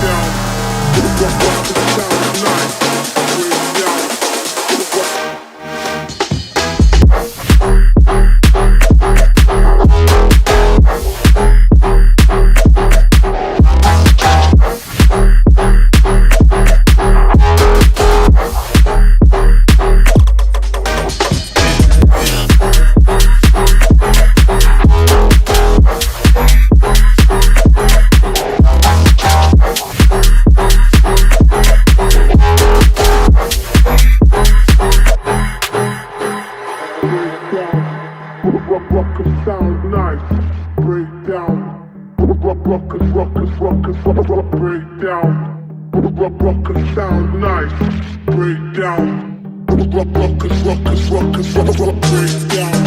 sound Down. Ruckus, ruckus, ruckus, ruckus, break down.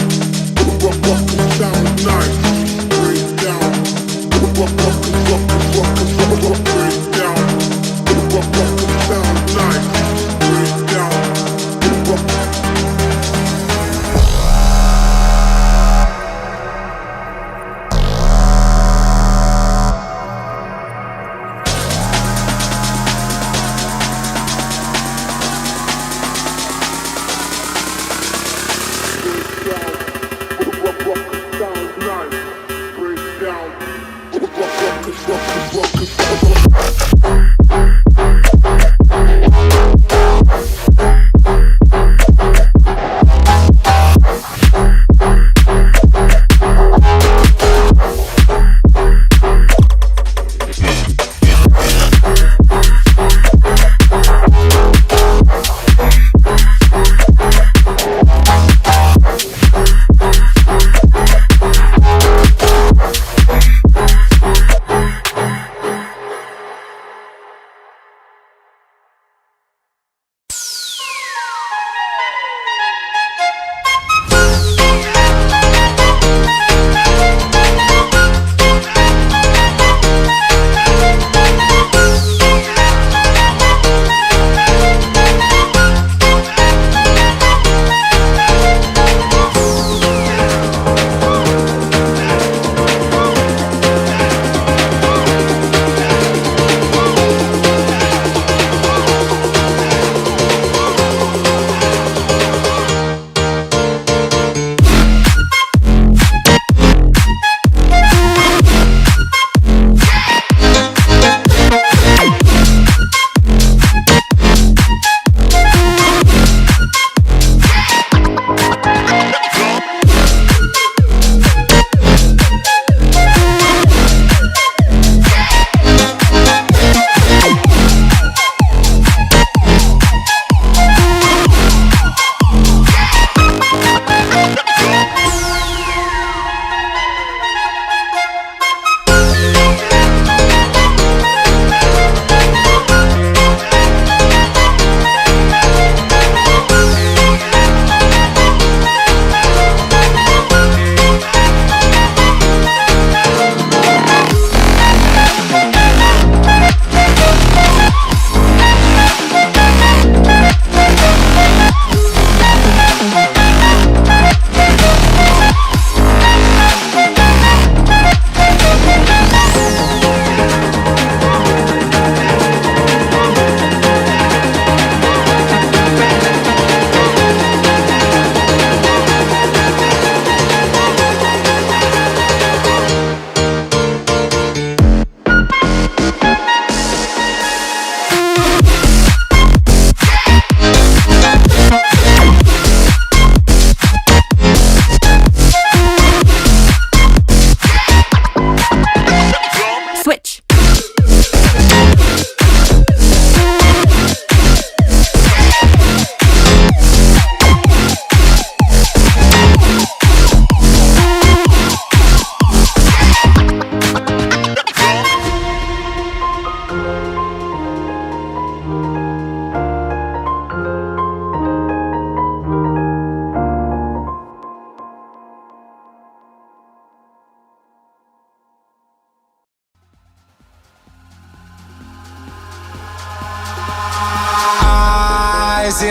Ruckus sound nice. Break down. Ruckus, ruckus, ruckus, ruckus, break